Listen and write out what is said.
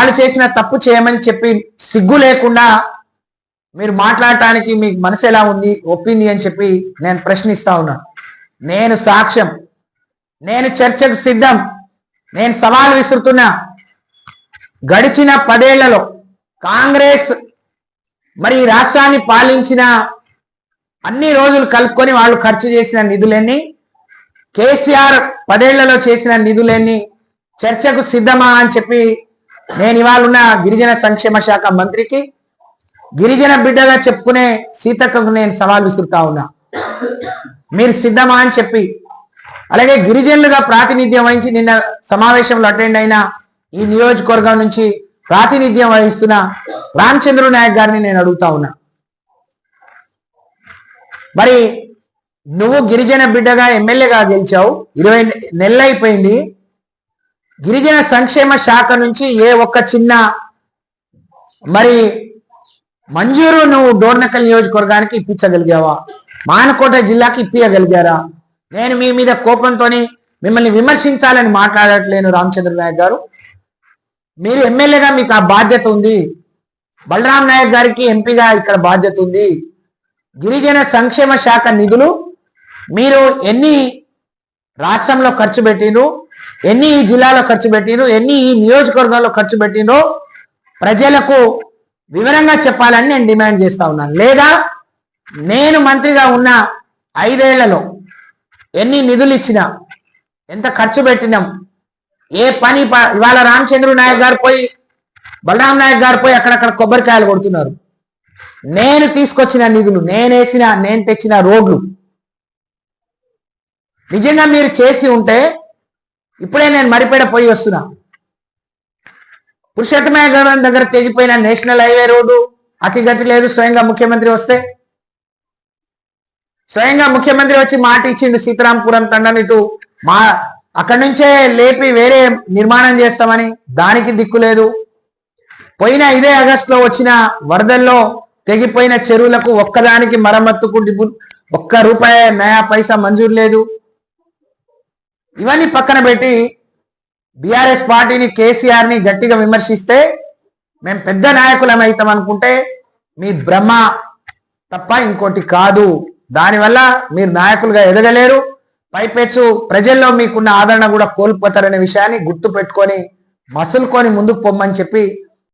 వాళ్ళు చేసిన తప్పు చేయమని చెప్పి సిగ్గు లేకుండా మీరు మాట్లాడటానికి మీకు మనసు ఎలా ఉంది ఒప్పింది అని చెప్పి నేను ప్రశ్నిస్తా ఉన్నాను నేను సాక్ష్యం. నేను చర్చకు సిద్ధం. నేను సవాల్ విసురుతున్నా. గడిచిన పదేళ్ళలో కాంగ్రెస్ మరి ఈ రాష్ట్రాన్ని పాలించిన అన్ని రోజులు కలుపుకొని వాళ్ళు ఖర్చు చేసిన నిధులన్నీ కేసీఆర్ పదేళ్ళలో చేసిన నిధులన్నీ చర్చకు సిద్ధమా అని చెప్పి నేను ఇవాళ ఉన్న గిరిజన సంక్షేమ శాఖ మంత్రికి గిరిజన బిడ్డగా చెప్పుకునే సీతక్కకు నేను సవాల్ విసురుతా ఉన్నా. మీరు సిద్ధమా అని చెప్పి అలాగే గిరిజనులుగా ప్రాతినిధ్యం వహించి నిన్న సమావేశంలో అటెండ్ అయిన ఈ నియోజకవర్గం నుంచి ప్రాతినిధ్యం వహిస్తున్న రామచంద్ర నాయక్ గారిని నేను అడుగుతా ఉన్నా. మరి నువ్వు గిరిజన బిడ్డగా ఎమ్మెల్యేగా గెలిచావు ఇరవై నెలలైపోయింది అయిపోయింది గిరిజన సంక్షేమ శాఖ నుంచి ఏ ఒక్క చిన్న మరి మంజూరు నువ్వు డోర్నకల్ నియోజకవర్గానికి ఇప్పించగలిగావా? మానకోట జిల్లాకి ఇప్పించగలిగారా? నేను మీ మీద కోపంతోని మిమ్మల్ని విమర్శించాలని మాట్లాడట్లేను రామచంద్ర నాయక్ గారు. మీరు ఎమ్మెల్యేగా మీకు ఆ బాధ్యత ఉంది. బలరాం నాయక్ గారికి ఎంపీగా ఇక్కడ బాధ్యత ఉంది. గిరిజన సంక్షేమ శాఖ నిధులు మీరు ఎన్ని రాష్ట్రంలో ఖర్చు పెట్టినరు ఎన్ని ఈ జిల్లాలో ఖర్చు పెట్టినో ఎన్ని ఈ నియోజకవర్గంలో ఖర్చు పెట్టినో ప్రజలకు వివరంగా చెప్పాలని నేను డిమాండ్ చేస్తా ఉన్నాను. లేదా నేను మంత్రిగా ఉన్న ఐదేళ్ళలో ఎన్ని నిధులు ఇచ్చినా ఎంత ఖర్చు పెట్టినాం ఏ పని ప- ఇవాళ రామచంద్ర నాయక్ గారు పోయి బలరాం నాయక్ గారు పోయి అక్కడక్కడ కొబ్బరికాయలు కొడుతున్నారు. నేను తీసుకొచ్చిన నిధులు నేను వేసిన నేను తెచ్చిన రోడ్లు. నిజంగా మీరు చేసి ఉంటే ఇప్పుడే నేను మరిపేడ పోయి వస్తున్నా. పురుషోత్తమయ్య గౌరవం దగ్గర తెగిపోయిన నేషనల్ హైవే రోడ్డు అతిగతి లేదు స్వయంగా ముఖ్యమంత్రి వస్తే. స్వయంగా ముఖ్యమంత్రి వచ్చి మాట ఇచ్చిండు సీతారాంపురం తండని ఇటు మా అక్కడి నుంచే లేపి వేరే నిర్మాణం చేస్తామని దానికి దిక్కు లేదు. పోయిన ఇదే ఆగస్టులో వచ్చిన వరదల్లో తెగిపోయిన చెరువులకు ఒక్కదానికి మరమ్మత్తుకు ఒక్క రూపాయి నయా పైసా మంజూరు లేదు. ఇవన్నీ పక్కన పెట్టి బీఆర్ఎస్ పార్టీని కేసీఆర్ని గట్టిగా విమర్శిస్తే మేము పెద్ద నాయకులం అవుతాం అనుకుంటే మీ బ్రహ్మ తప్ప ఇంకోటి కాదు. దానివల్ల మీరు నాయకులుగా ఎదగలేరు. పైపెచ్చు ప్రజల్లో మీకున్న ఆదరణ కూడా కోల్పోతారనే విషయాన్ని గుర్తు పెట్టుకొని మసులుకొని ముందుకు పొమ్మని చెప్పి